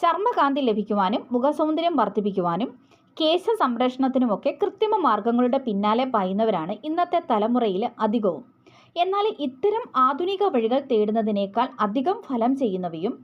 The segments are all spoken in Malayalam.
ചർമ്മകാന്തി ലഭിക്കുവാനും മുഖസൗന്ദര്യം വർദ്ധിപ്പിക്കുവാനും കേശ സംരക്ഷണത്തിനുമൊക്കെ കൃത്രിമ മാർഗങ്ങളുടെ പിന്നാലെ പായുന്നവരാണ് ഇന്നത്തെ തലമുറയിൽ അധികവും. എന്നാൽ ഇത്തരം ആധുനിക വഴികൾ തേടുന്നതിനേക്കാൾ അധികം ഫലം ചെയ്യുന്നവയും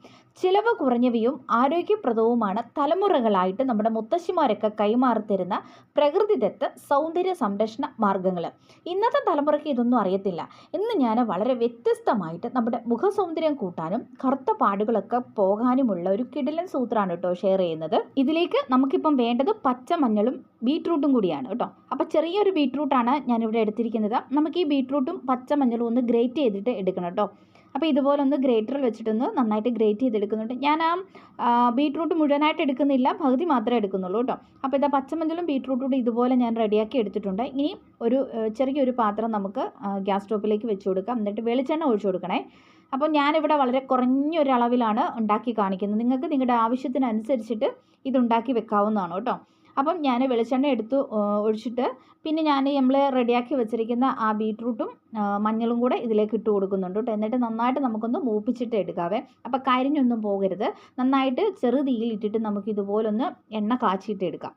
ചിലവ് കുറഞ്ഞവയും ആരോഗ്യപ്രദവുമാണ് തലമുറകളായിട്ട് നമ്മുടെ മുത്തശ്ശിമാരൊക്കെ കൈമാറി തരുന്ന പ്രകൃതിദത്ത സൗന്ദര്യ സംരക്ഷണ മാർഗങ്ങൾ ഇന്നത്തെ തലമുറയ്ക്ക് ഇതൊന്നും അറിയത്തില്ല. ഇന്ന് ഞാൻ വളരെ വ്യത്യസ്തമായിട്ട് നമ്മുടെ മുഖസൗന്ദര്യം കൂട്ടാനും കറുത്ത പാടുകളൊക്കെ പോകാനുമുള്ള ഒരു കിടിലൻ സൂത്രമാണ് കേട്ടോ ഷെയർ ചെയ്യുന്നത്. ഇതിലേക്ക് നമുക്കിപ്പം വേണ്ടത് പച്ചമഞ്ഞളും ബീട്രൂട്ടും കൂടിയാണ് കേട്ടോ. അപ്പോൾ ചെറിയൊരു ബീട്രൂട്ടാണ് ഞാനിവിടെ എടുത്തിരിക്കുന്നത്. നമുക്ക് ഈ ബീട്രൂട്ടും പച്ചമഞ്ഞളും ഒന്ന് ഗ്രേറ്റ് ചെയ്തിട്ട് എടുക്കണം കേട്ടോ അപ്പോൾ ഇതുപോലെ ഒന്ന് ഗ്രേറ്ററിൽ വെച്ചിട്ടൊന്ന് നന്നായിട്ട് ഗ്രേറ്റ് ചെയ്തെടുക്കുന്നുണ്ട്. ഞാൻ ആ ബീട്രൂട്ട് മുഴുവനായിട്ട് എടുക്കുന്നില്ല. പകുതി മാത്രമേ എടുക്കുന്നുള്ളൂ കേട്ടോ അപ്പോൾ ഇതാ പച്ചമഞ്ഞളും ബീട്രൂട്ടും ഇതുപോലെ ഞാൻ റെഡിയാക്കി എടുത്തിട്ടുണ്ട്. ഇനി ഒരു ചെറിയൊരു പാത്രം നമുക്ക് ഗ്യാസ് സ്റ്റോപ്പിലേക്ക് വെച്ച് കൊടുക്കാം. എന്നിട്ട് വെളിച്ചെണ്ണ ഒഴിച്ചു കൊടുക്കണേ. അപ്പോൾ ഞാനിവിടെ വളരെ കുറഞ്ഞൊരളവിലാണ് ഉണ്ടാക്കി കാണിക്കുന്നത്. നിങ്ങൾക്ക് നിങ്ങളുടെ ആവശ്യത്തിനനുസരിച്ചിട്ട് ഇതുണ്ടാക്കി വെക്കാവുന്നതാണ് കേട്ടോ അപ്പം ഞാൻ വെളിച്ചെണ്ണ എടുത്തു ഒഴിച്ചിട്ട് പിന്നെ ഞാൻ നമ്മൾ റെഡിയാക്കി വെച്ചിരിക്കുന്ന ആ ബീട്രൂട്ടും മഞ്ഞളും കൂടെ ഇതിലേക്ക് ഇട്ട് കൊടുക്കുന്നുണ്ട് കേട്ടോ. എന്നിട്ട് നന്നായിട്ട് നമുക്കൊന്ന് മൂപ്പിച്ചിട്ട് എടുക്കാവേ. അപ്പോൾ കരിഞ്ഞൊന്നും പോകരുത്. നന്നായിട്ട് ചെറു തീയിലിട്ടിട്ട് നമുക്ക് ഇതുപോലൊന്ന് എണ്ണ കാച്ചിയിട്ട് എടുക്കാം.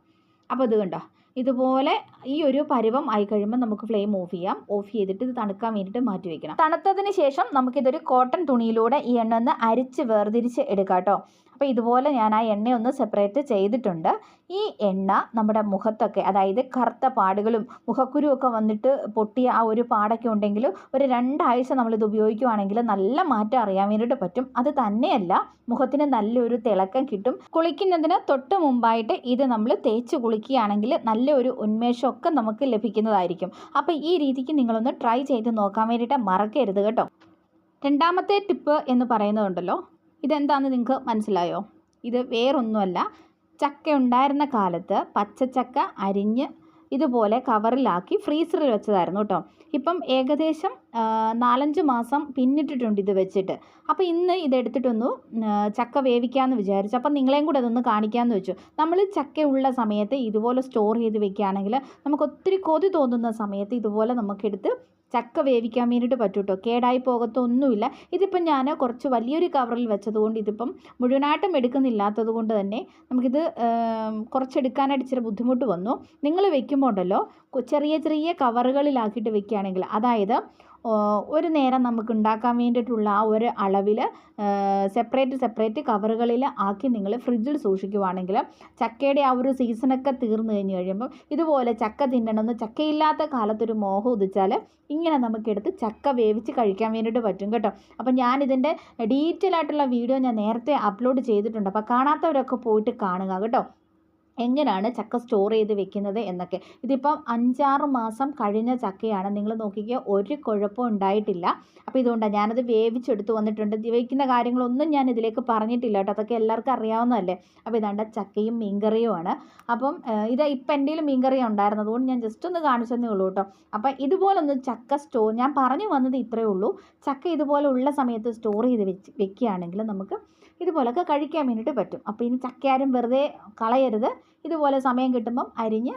അപ്പോൾ ഇത് കണ്ടോ? ഇതുപോലെ ഈ ഒരു പരുവം ആയി കഴിയുമ്പോൾ നമുക്ക് ഫ്ലെയിം ഓഫ് ചെയ്യാം. ഓഫ് ചെയ്തിട്ട് ഇത് തണുക്കാൻ വേണ്ടിയിട്ട് മാറ്റി വെക്കണം. തണുത്തതിന് ശേഷം നമുക്കിതൊരു കോട്ടൺ തുണിയിലൂടെ ഈ എണ്ണ ഒന്ന് അരിച്ച് വേർതിരിച്ച് എടുക്കാം കേട്ടോ. അപ്പോൾ ഇതുപോലെ ഞാൻ ആ എണ്ണയൊന്ന് സെപ്പറേറ്റ് ചെയ്തിട്ടുണ്ട്. ഈ എണ്ണ നമ്മുടെ മുഖത്തൊക്കെ അതായത് കറുത്ത പാടുകളും മുഖക്കുരുവൊക്കെ വന്നിട്ട് പൊട്ടിയ ആ ഒരു പാടൊക്കെ ഉണ്ടെങ്കിൽ ഒരു രണ്ടാഴ്ച നമ്മളിത് ഉപയോഗിക്കുവാണെങ്കിൽ നല്ല മാറ്റം അറിയാൻ വേണ്ടിയിട്ട് പറ്റും. അത് തന്നെയല്ല മുഖത്തിന് നല്ലൊരു തിളക്കം കിട്ടും. കുളിക്കുന്നതിന് തൊട്ട് മുമ്പായിട്ട് ഇത് നമ്മൾ തേച്ച് കുളിക്കുകയാണെങ്കിൽ നല്ലൊരു ഉന്മേഷമൊക്കെ നമുക്ക് ലഭിക്കുന്നതായിരിക്കും. അപ്പോൾ ഈ രീതിക്ക് നിങ്ങളൊന്ന് ട്രൈ ചെയ്ത് നോക്കാൻ വേണ്ടിയിട്ട് മറക്കരുത് കേട്ടോ. രണ്ടാമത്തെ ടിപ്പ് എന്ന് പറയുന്നതുണ്ടല്ലോ ഇതെന്താണെന്ന് നിങ്ങൾക്ക് മനസ്സിലായോ? ഇത് വേറൊന്നുമല്ല. ചക്ക ഉണ്ടായിരുന്ന കാലത്ത് പച്ചച്ചക്ക അരിഞ്ഞ് ഇതുപോലെ കവറിലാക്കി ഫ്രീസറിൽ വെച്ചതായിരുന്നു കേട്ടോ. ഇപ്പം ഏകദേശം നാലഞ്ച് മാസം പിന്നിട്ടിട്ടുണ്ട് ഇത് വെച്ചിട്ട്. അപ്പോൾ ഇന്ന് ഇതെടുത്തിട്ടൊന്നു ചക്ക വേവിക്കാമെന്ന് വിചാരിച്ചു. അപ്പം നിങ്ങളെയും കൂടെ അതൊന്ന് കാണിക്കാമെന്ന് വെച്ചു. നമ്മൾ ചക്ക ഉള്ള സമയത്ത് ഇതുപോലെ സ്റ്റോർ ചെയ്ത് വെക്കുകയാണെങ്കിൽ നമുക്ക് ഒത്തിരി കൊതി തോന്നുന്ന സമയത്ത് ഇതുപോലെ നമുക്കെടുത്ത് ചക്ക വേവിക്കാൻ വേണ്ടിയിട്ട് പറ്റും കേട്ടോ കേടായി പോകത്തൊന്നുമില്ല. ഇതിപ്പം ഞാൻ കുറച്ച് വലിയൊരു കവറിൽ വെച്ചതുകൊണ്ട് ഇതിപ്പം മുഴുവനായിട്ടും എടുക്കുന്നില്ലാത്തത് കൊണ്ട് തന്നെ നമുക്കിത് കുറച്ചെടുക്കാനായിട്ട് ഇച്ചിരി ബുദ്ധിമുട്ട് വന്നു. നിങ്ങൾ വെക്കുമ്പോൾ ഉണ്ടല്ലോ ചെറിയ ചെറിയ കവറുകളിലാക്കിയിട്ട് വെക്കുകയാണെങ്കിൽ അതായത് ഒരു നേരം നമുക്ക് ഉണ്ടാക്കാൻ വേണ്ടിയിട്ടുള്ള ആ ഒരു അളവിൽ സെപ്പറേറ്റ് സെപ്പറേറ്റ് കവറുകളിൽ ആക്കി നിങ്ങൾ ഫ്രിഡ്ജിൽ സൂക്ഷിക്കുവാണെങ്കിൽ ചക്കയുടെ ആ ഒരു സീസണൊക്കെ തീർന്നു കഴിഞ്ഞ് കഴിയുമ്പോൾ ഇതുപോലെ ചക്ക തിന്നണമെന്ന് ചക്കയില്ലാത്ത കാലത്തൊരു മോഹം ഉദിച്ചാൽ ഇങ്ങനെ നമുക്കെടുത്ത് ചക്ക വേവിച്ച് കഴിക്കാൻ വേണ്ടിയിട്ട് പറ്റും കേട്ടോ. അപ്പം ഞാനിതിന്റെ ഡീറ്റെയിൽ ആയിട്ടുള്ള വീഡിയോ ഞാൻ നേരത്തെ അപ്ലോഡ് ചെയ്തിട്ടുണ്ട്. അപ്പോൾ കാണാത്തവരൊക്കെ പോയിട്ട് കാണുക കേട്ടോ. എങ്ങനെയാണ് ചക്ക സ്റ്റോർ ചെയ്ത് വെക്കുന്നത് എന്നൊക്കെ. ഇതിപ്പം അഞ്ചാറ് മാസം കഴിഞ്ഞ ചക്കയാണ്. നിങ്ങൾ നോക്കിക്കുക ഒരു കുഴപ്പവും ഉണ്ടായിട്ടില്ല. അപ്പോൾ ഇതുകൊണ്ടാണ് ഞാനത് വേവിച്ചെടുത്ത് വന്നിട്ടുണ്ട്. വയ്ക്കുന്ന കാര്യങ്ങളൊന്നും ഞാൻ ഇതിലേക്ക് പറഞ്ഞിട്ടില്ല കേട്ടോ. അതൊക്കെ എല്ലാവർക്കും അറിയാവുന്നതല്ലേ? അപ്പോൾ ഇതാണ്ട് ചക്കയും മീൻകറിയുമാണ്. അപ്പം ഇത് ഇപ്പം എന്റെ മീൻകറി ഉണ്ടായിരുന്നത് അതുകൊണ്ട് ഞാൻ ജസ്റ്റ് ഒന്ന് കാണിച്ചെന്നേ ഉള്ളൂ കേട്ടോ. അപ്പം ഇതുപോലൊന്ന് ചക്ക സ്റ്റോർ ഞാൻ പറഞ്ഞു വന്നത് ഇത്രയേ ഉള്ളൂ. ചക്ക ഇതുപോലെ ഉള്ള സമയത്ത് സ്റ്റോർ ചെയ്ത് വെച്ച് വെക്കുകയാണെങ്കിൽ നമുക്ക് ഇതുപോലൊക്കെ കഴിക്കാൻ വേണ്ടിയിട്ട് പറ്റും. അപ്പോൾ ഇനി ചക്കയാരും വെറുതെ കളയരുത്. ഇതുപോലെ സമയം കിട്ടുമ്പം അരിഞ്ഞ്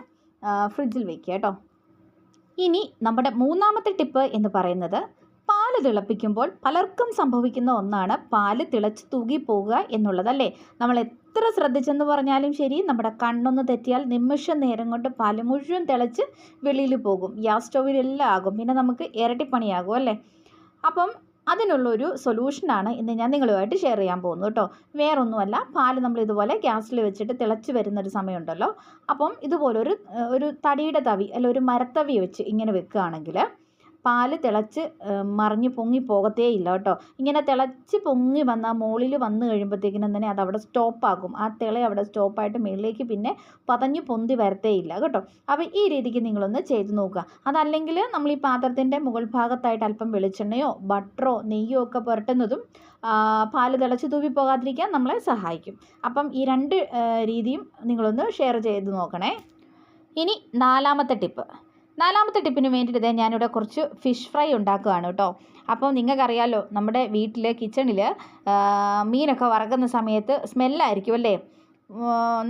ഫ്രിഡ്ജിൽ വെക്കുക കേട്ടോ. ഇനി നമ്മുടെ മൂന്നാമത്തെ ടിപ്പ് എന്ന് പറയുന്നത് പാൽ തിളപ്പിക്കുമ്പോൾ പലർക്കും സംഭവിക്കുന്ന ഒന്നാണ് പാൽ തിളച്ച് തൂകിപ്പോവുക എന്നുള്ളതല്ലേ? നമ്മൾ എത്ര ശ്രദ്ധിച്ചെന്ന് പറഞ്ഞാലും ശരി നമ്മുടെ കണ്ണൊന്ന് തെറ്റിയാൽ നിമിഷ നേരം കൊണ്ട് പാൽ മുഴുവൻ തിളച്ച് വെളിയിൽ പോകും. ഗ്യാസ് സ്റ്റൗവിലെല്ലാം ആകും. പിന്നെ നമുക്ക് ഇരട്ടിപ്പണിയാകും അല്ലേ? അപ്പം അതിനുള്ളൊരു സൊല്യൂഷനാണ് ഇന്ന് ഞാൻ നിങ്ങളുമായിട്ട് ഷെയർ ചെയ്യാൻ പോകുന്നത് കേട്ടോ. വേറൊന്നുമല്ല പാൽ നമ്മൾ ഇതുപോലെ ഗ്യാസിൽ വെച്ചിട്ട് തിളച്ച് വരുന്നൊരു സമയമുണ്ടല്ലോ. അപ്പം ഇതുപോലൊരു ഒരു തടിയുടെ തവി അല്ല ഒരു മരത്തവി വെച്ച് ഇങ്ങനെ വെക്കുകയാണെങ്കിൽ പാൽ തിളച്ച് മറിഞ്ഞ് പൊങ്ങി പോകത്തേ ഇല്ല കേട്ടോ. ഇങ്ങനെ തിളച്ച് പൊങ്ങി വന്ന മുകളിൽ വന്നു കഴിയുമ്പോഴത്തേക്കിനും തന്നെ അത് അവിടെ സ്റ്റോപ്പാകും ആ തിള അവിടെ സ്റ്റോപ്പായിട്ട് മുകളിലേക്ക് പിന്നെ പതഞ്ഞ് പൊന്തി വരത്തേ ഇല്ല കേട്ടോ. അപ്പോൾ ഈ രീതിക്ക് നിങ്ങളൊന്ന് ചെയ്ത് നോക്കുക. അതല്ലെങ്കിൽ നമ്മൾ ഈ പാത്രത്തിന്റെ മുകൾ ഭാഗത്തായിട്ട് അല്പം വെളിച്ചെണ്ണയോ ബട്ടറോ നെയ്യോ ഒക്കെ പുരട്ടുന്നതും പാൽ തിളച്ച് തൂവി പോകാതിരിക്കാൻ നമ്മളെ സഹായിക്കും. അപ്പം ഈ രണ്ട് രീതിയും നിങ്ങളൊന്ന് ഷെയർ ചെയ്ത് നോക്കണേ. ഇനി നാലാമത്തെ ടിപ്പ്. നാലാമത്തെ ടിപ്പിന് വേണ്ടിയിട്ട് ഞാനിവിടെ കുറച്ച് ഫിഷ് ഫ്രൈ ഉണ്ടാക്കുകയാണ് കേട്ടോ. അപ്പോൾ നിങ്ങൾക്കറിയാമല്ലോ നമ്മുടെ വീട്ടിൽ കിച്ചണിൽ മീനൊക്കെ വറക്കുന്ന സമയത്ത് സ്മെല്ലായിരിക്കും അല്ലേ?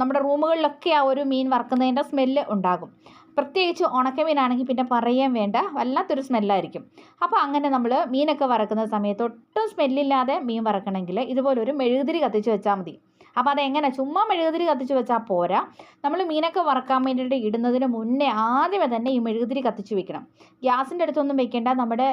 നമ്മുടെ റൂമുകളിലൊക്കെ ആ ഒരു മീൻ വറക്കുന്നതിന്റെ സ്മെല്ല് ഉണ്ടാകും. പ്രത്യേകിച്ച് ഉണക്കമീനാണെങ്കിൽ പിന്നെ പറയാൻ വേണ്ട വല്ലാത്തൊരു സ്മെല്ലായിരിക്കും അപ്പോൾ അങ്ങനെ നമ്മൾ മീനൊക്കെ വറക്കുന്ന സമയത്ത് ഒട്ടും സ്മെല്ലില്ലാതെ മീൻ വറക്കണമെങ്കിൽ ഇതുപോലൊരു മെഴുകുതിരി കത്തിച്ച് വെച്ചാൽ മതി. അപ്പോൾ അതെങ്ങനെ? ചുമ്മാ മെഴുകുതിരി കത്തിച്ച് വെച്ചാൽ പോരാ. നമ്മൾ മീനൊക്കെ വറക്കാൻ വേണ്ടിയിട്ട് ഇടുന്നതിന് മുന്നേ ആദ്യമേ തന്നെ ഈ മെഴുകുതിരി കത്തിച്ച് വെക്കണം. ഗ്യാസിന്റെ അടുത്തൊന്നും വെക്കേണ്ട. നമ്മുടെ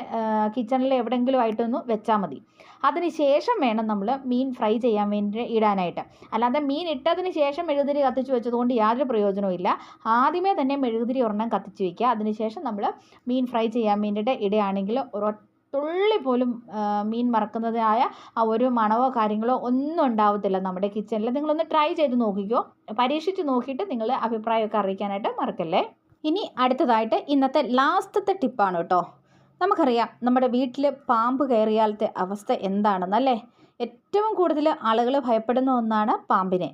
കിച്ചണിൽ എവിടെയെങ്കിലും ആയിട്ടൊന്ന് വെച്ചാൽ മതി. അതിന് ശേഷം വേണം നമ്മൾ മീൻ ഫ്രൈ ചെയ്യാൻ വേണ്ടി ഇടാനായിട്ട്. അല്ലാതെ മീൻ ഇട്ടതിന് ശേഷം മെഴുകുതിരി കത്തിച്ച് വെച്ചതുകൊണ്ട് യാതൊരു പ്രയോജനവും ഇല്ല. ആദ്യമേ തന്നെ മെഴുകുതിരി ഒരെണ്ണം കത്തിച്ച് വയ്ക്കുക അതിനുശേഷം നമ്മൾ മീൻ ഫ്രൈ ചെയ്യാൻ വേണ്ടിയിട്ട് ഇടുകയാണെങ്കിൽ ഒരൊറ്റ തുള്ളി പോലും മീൻ മറക്കുന്നതായ ആ ഒരു മണമോ കാര്യങ്ങളോ ഒന്നും ഉണ്ടാവത്തില്ല നമ്മുടെ കിച്ചണിൽ. നിങ്ങളൊന്ന് ട്രൈ ചെയ്ത് നോക്കിക്കോ. പരീക്ഷിച്ച് നോക്കിയിട്ട് നിങ്ങൾ അഭിപ്രായമൊക്കെ അറിയിക്കാനായിട്ട് മറക്കല്ലേ? ഇനി അടുത്തതായിട്ട് ഇന്നത്തെ ലാസ്റ്റത്തെ ടിപ്പാണ് കേട്ടോ. നമുക്കറിയാം നമ്മുടെ വീട്ടിൽ പാമ്പ് കയറിയാലത്തെ അവസ്ഥ എന്താണെന്നല്ലേ? ഏറ്റവും കൂടുതൽ ആളുകൾ ഭയപ്പെടുന്ന ഒന്നാണ് പാമ്പിനെ.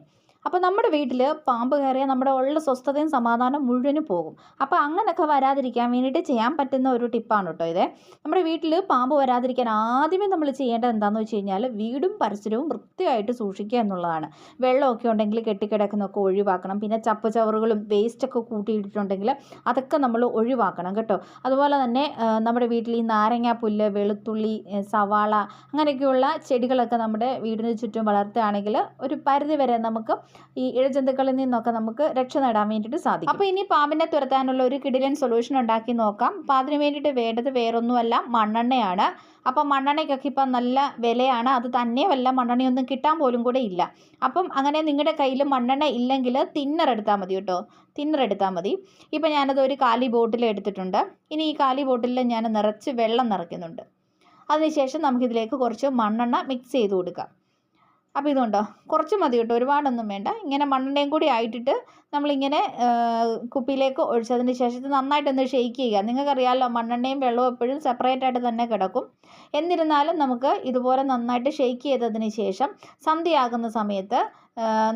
അപ്പോൾ നമ്മുടെ വീട്ടിൽ പാമ്പ് കയറിയാൽ നമ്മുടെ ഉള്ള സ്വസ്ഥതയും സമാധാനം മുഴുവനും പോകും. അപ്പോൾ അങ്ങനെയൊക്കെ വരാതിരിക്കാൻ വേണ്ടിയിട്ട് ചെയ്യാൻ പറ്റുന്ന ഒരു ടിപ്പാണ് കേട്ടോ ഇത്. നമ്മുടെ വീട്ടിൽ പാമ്പ് വരാതിരിക്കാൻ ആദ്യമേ നമ്മൾ ചെയ്യേണ്ടത് എന്താണെന്ന് വെച്ച് കഴിഞ്ഞാൽ വീടും പരിസരവും വൃത്തിയായിട്ട് സൂക്ഷിക്കുക എന്നുള്ളതാണ്. വെള്ളമൊക്കെ ഉണ്ടെങ്കിൽ കെട്ടിക്കിടക്കുന്നൊക്കെ ഒഴിവാക്കണം. പിന്നെ ചപ്പ് ചവറുകളും വേസ്റ്റൊക്കെ കൂട്ടിയിട്ടിട്ടുണ്ടെങ്കിൽ അതൊക്കെ നമ്മൾ ഒഴിവാക്കണം കേട്ടോ. അതുപോലെ തന്നെ നമ്മുടെ വീട്ടിൽ ഈ നാരങ്ങ പുല്ല് വെളുത്തുള്ളി സവാള അങ്ങനെയൊക്കെയുള്ള ചെടികളൊക്കെ നമ്മുടെ വീടിന് ചുറ്റും വളർത്തുകയാണെങ്കിൽ ഒരു പരിധി വരെ നമുക്ക് ഈ ഇഴജന്തുക്കളിൽ നിന്നൊക്കെ നമുക്ക് രക്ഷ നേടാൻ വേണ്ടിയിട്ട് സാധിക്കും. അപ്പോൾ ഇനി പാമ്പിനെ തുരത്താനുള്ള ഒരു കിടിലൻ സൊല്യൂഷൻ ഉണ്ടാക്കി നോക്കാം. അപ്പോൾ അതിന് വേണ്ടിയിട്ട് വേണ്ടത് വേറൊന്നുമല്ല മണ്ണെണ്ണയാണ്. അപ്പോൾ മണ്ണെണ്ണയ്ക്കൊക്കെ ഇപ്പം നല്ല വിലയാണ്. അത് തന്നെയുമല്ല മണ്ണെണ്ണയൊന്നും കിട്ടാൻ പോലും കൂടെ ഇല്ല. അപ്പം അങ്ങനെ നിങ്ങളുടെ കയ്യിൽ മണ്ണെണ്ണ ഇല്ലെങ്കിൽ തിന്നർ എടുത്താൽ മതി കേട്ടോ. തിന്നർ എടുത്താൽ മതി. ഇപ്പം ഞാനത് ഒരു കാലി ബോട്ടിൽ എടുത്തിട്ടുണ്ട്. ഇനി ഈ കാലി ബോട്ടിലിൽ ഞാൻ നിറച്ച് വെള്ളം നിറയ്ക്കുന്നുണ്ട്. അതിനുശേഷം നമുക്കിതിലേക്ക് കുറച്ച് മണ്ണെണ്ണ മിക്സ് ചെയ്ത് കൊടുക്കാം. അപ്പോൾ ഇതുണ്ടോ? കുറച്ച് മതി കേട്ടോ. ഒരുപാടൊന്നും വേണ്ട. ഇങ്ങനെ മണ്ണെണ്ണയും കൂടി ആയിട്ടിട്ട് നമ്മളിങ്ങനെ കുപ്പിയിലേക്ക് ഒഴിച്ചതിന് ശേഷം നന്നായിട്ടൊന്ന് ഷെയ്ക്ക് ചെയ്യുക. നിങ്ങൾക്കറിയാമല്ലോ മണ്ണെണ്ണയും വെള്ളവും എപ്പോഴും സെപ്പറേറ്റ് ആയിട്ട് തന്നെ കിടക്കും. എന്നിരുന്നാലും നമുക്ക് ഇതുപോലെ നന്നായിട്ട് ഷെയ്ക്ക് ചെയ്തതിന് ശേഷം സന്ധ്യയാകുന്ന സമയത്ത്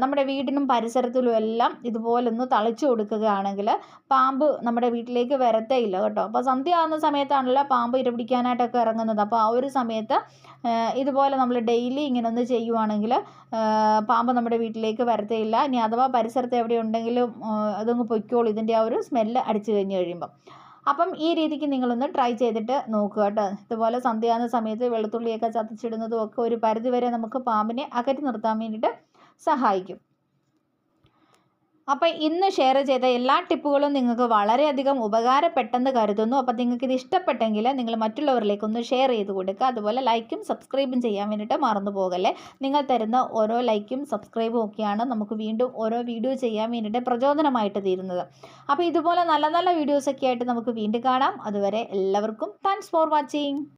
നമ്മുടെ വീടിനും പരിസരത്തിലും എല്ലാം ഇതുപോലെ ഒന്ന് തളിച്ചു കൊടുക്കുകയാണെങ്കിൽ പാമ്പ് നമ്മുടെ വീട്ടിലേക്ക് വരത്തേ ഇല്ല കേട്ടോ. അപ്പോൾ സന്ധ്യ ആകുന്ന സമയത്താണല്ലോ പാമ്പ് ഇരപിടിക്കാനായിട്ടൊക്കെ ഇറങ്ങുന്നത്. അപ്പോൾ ആ ഒരു സമയത്ത് ഇതുപോലെ നമ്മൾ ഡെയിലി ഇങ്ങനെ ഒന്ന് ചെയ്യുവാണെങ്കിൽ പാമ്പ് നമ്മുടെ വീട്ടിലേക്ക് വരത്തേ ഇല്ല ഇനി അഥവാ പരിസരത്ത് എവിടെ ഉണ്ടെങ്കിലും അതങ്ങ് പൊയ്ക്കോളൂ. ഇതിന്റെ ആ ഒരു സ്മെല്ല് അടിച്ചു കഴിഞ്ഞ് കഴിയുമ്പം. അപ്പം ഈ രീതിക്ക് നിങ്ങളൊന്ന് ട്രൈ ചെയ്തിട്ട് നോക്കുക കേട്ടോ. ഇതുപോലെ സന്ധ്യയാകുന്ന സമയത്ത് വെളുത്തുള്ളിയൊക്കെ ചതച്ചിടുന്നതും ഒക്കെ ഒരു പരിധിവരെ നമുക്ക് പാമ്പിനെ അകറ്റി നിർത്താൻ വേണ്ടിയിട്ട് സഹായിക്കും. അപ്പോൾ ഇന്ന് ഷെയർ ചെയ്ത എല്ലാ ടിപ്പുകളും നിങ്ങൾക്ക് വളരെയധികം ഉപകാരപ്പെട്ടെന്ന് കരുതുന്നു. അപ്പോൾ നിങ്ങൾക്ക് ഇത് ഇഷ്ടപ്പെട്ടെങ്കിൽ നിങ്ങൾ മറ്റുള്ളവരിലേക്ക് ഒന്ന് ഷെയർ ചെയ്ത് കൊടുക്കുക. അതുപോലെ ലൈക്കും സബ്സ്ക്രൈബും ചെയ്യാൻ വേണ്ടിയിട്ട് മറന്നു പോകല്ലേ? നിങ്ങൾ തരുന്ന ഓരോ ലൈക്കും സബ്സ്ക്രൈബും ഒക്കെയാണ് നമുക്ക് വീണ്ടും ഓരോ വീഡിയോ ചെയ്യാൻ വേണ്ടിയിട്ട് പ്രചോദനമായിട്ട് തീരുന്നത്. അപ്പോൾ ഇതുപോലെ നല്ല നല്ല വീഡിയോസൊക്കെ ആയിട്ട് നമുക്ക് വീണ്ടും കാണാം. അതുവരെ എല്ലാവർക്കും താങ്ക്സ് ഫോർ വാച്ചിങ്